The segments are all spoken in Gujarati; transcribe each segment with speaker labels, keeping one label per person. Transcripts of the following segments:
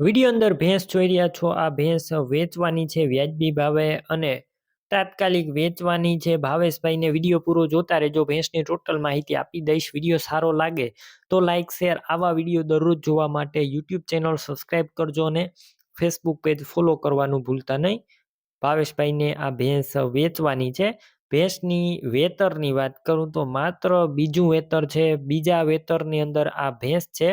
Speaker 1: વીડિયો અંદર ભેંસ જોઈ રહ્યા છો. આ ભેંસ વેચવાની છે વ્યાજબી ભાવે અને તાત્કાલિક વેચવાની છે. ભાવેશભાઈને વીડિયો પૂરો જોતા રહેજો. ભેંસની ટોટલ માહિતી આપી દઈશ. વીડિયો સારો લાગે તો લાઇક શેર આવા વીડિયો દરરોજ જોવા માટે યુટ્યુબ ચેનલ સબસ્ક્રાઈબ કરજો અને ફેસબુક પેજ ફોલો કરવાનું ભૂલતા નહીં. ભાવેશભાઈને આ ભેંસ વેચવાની છે. ભેંસની વેતરની વાત કરું તો માત્ર બીજું વેતર છે. બીજા વેતરની અંદર આ ભેંસ છે.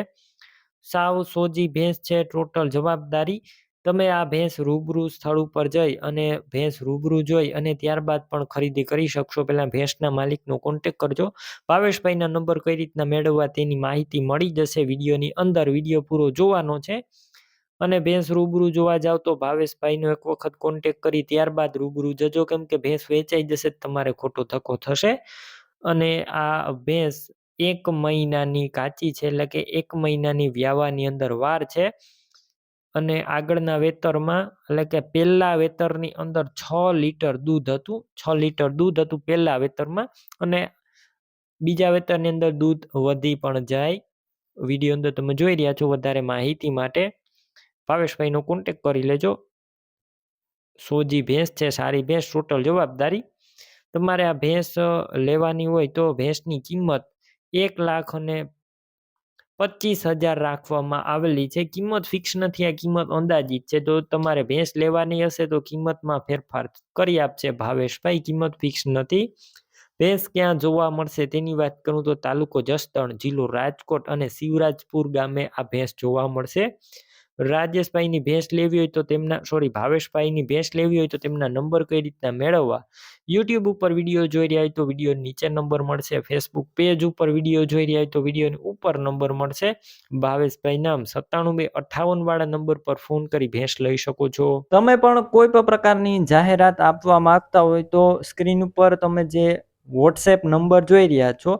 Speaker 1: સાવ સોજી ભેંસ છે ટોટલ જવાબદારી. તમે આ ભેંસ રૂબરૂ સ્થળ ઉપર જઈ અને ભેંસ રૂબરૂ જોઈ અને ત્યારબાદ પણ ખરીદી કરી શકશો. પહેલાં ભેંસના માલિકનો કોન્ટેક કરજો. ભાવેશભાઈના નંબર કઈ રીતના મેળવવા તેની માહિતી મળી જશે વિડીયોની અંદર. વીડિયો પૂરો જોવાનો છે. અને ભેંસ રૂબરૂ જોવા જાવ તો ભાવેશભાઈનો એક વખત કોન્ટેક કરી ત્યારબાદ રૂબરૂ જજો. કેમ કે ભેંસ વેચાઈ જશે તમારે ખોટો ધક્કો થશે. અને આ ભેંસ એક મહિનાની કાચી છે, એટલે કે એક મહિનાની વ્યાવાની અંદર વાર છે. અને આગળના વેતરમાં, એટલે કે પહેલા વેતરની અંદર છ લીટર દૂધ હતું, છ લીટર દૂધ હતું પહેલા વેતરમાં અને બીજા વેતરની અંદર દૂધ વધી પણ જાય. વીડિયો અંદર તમે જોઈ રહ્યા છો વધારે માહિતી માટે. ભાવેશભાઈનો કોન્ટેક કરી લેજો. સોજી ભેંસ છે, સારી ભેંસ ટોટલ જવાબદારી. તમારે આ ભેંસ લેવાની હોય તો ભેંસની કિંમત એક લાખ અને પચીસ હજાર રાખવામાં આવેલી છે. કિંમત ફિક્સ નથી, આ કિંમત અંદાજિત છે. તો તમારે ભેંસ લેવાની હશે તો કિંમતમાં ફેરફાર કરી આપશે ભાવેશભાઈ, કિંમત ફિક્સ નથી. ભેંસ ક્યાં જોવા મળશે તેની વાત કરું તો તાલુકો જસદણ જિલ્લો રાજકોટ અને શિવરાજપુર ગામે આ ભેંસ જોવા મળશે. રાજેશભાઈની ભેંસ લેવી હોય તો તેમના સોરી ભાવેશભાઈની ભેંસ લેવી હોય તો તેમના નંબર કઈ રીતના મેળવવા? યુટ્યુબ ઉપર વીડિયો જોઈ રહ્યા હોય તો વીડિયો નીચે નંબર મળશે. ફેસબુક પેજ ઉપર વીડિયો જોઈ રહ્યા હોય તો વિડીયોની ઉપર નંબર મળશે. ભાવેશભાઈ નામ સત્તાણું બે અઠાવન વાળા નંબર પર ફોન કરી ભેંસ લઈ શકો છો.
Speaker 2: તમે પણ કોઈ પણ પ્રકારની જાહેરાત આપવા માંગતા હોય તો સ્ક્રીન ઉપર તમે જે વોટ્સએપ નંબર જોઈ રહ્યા છો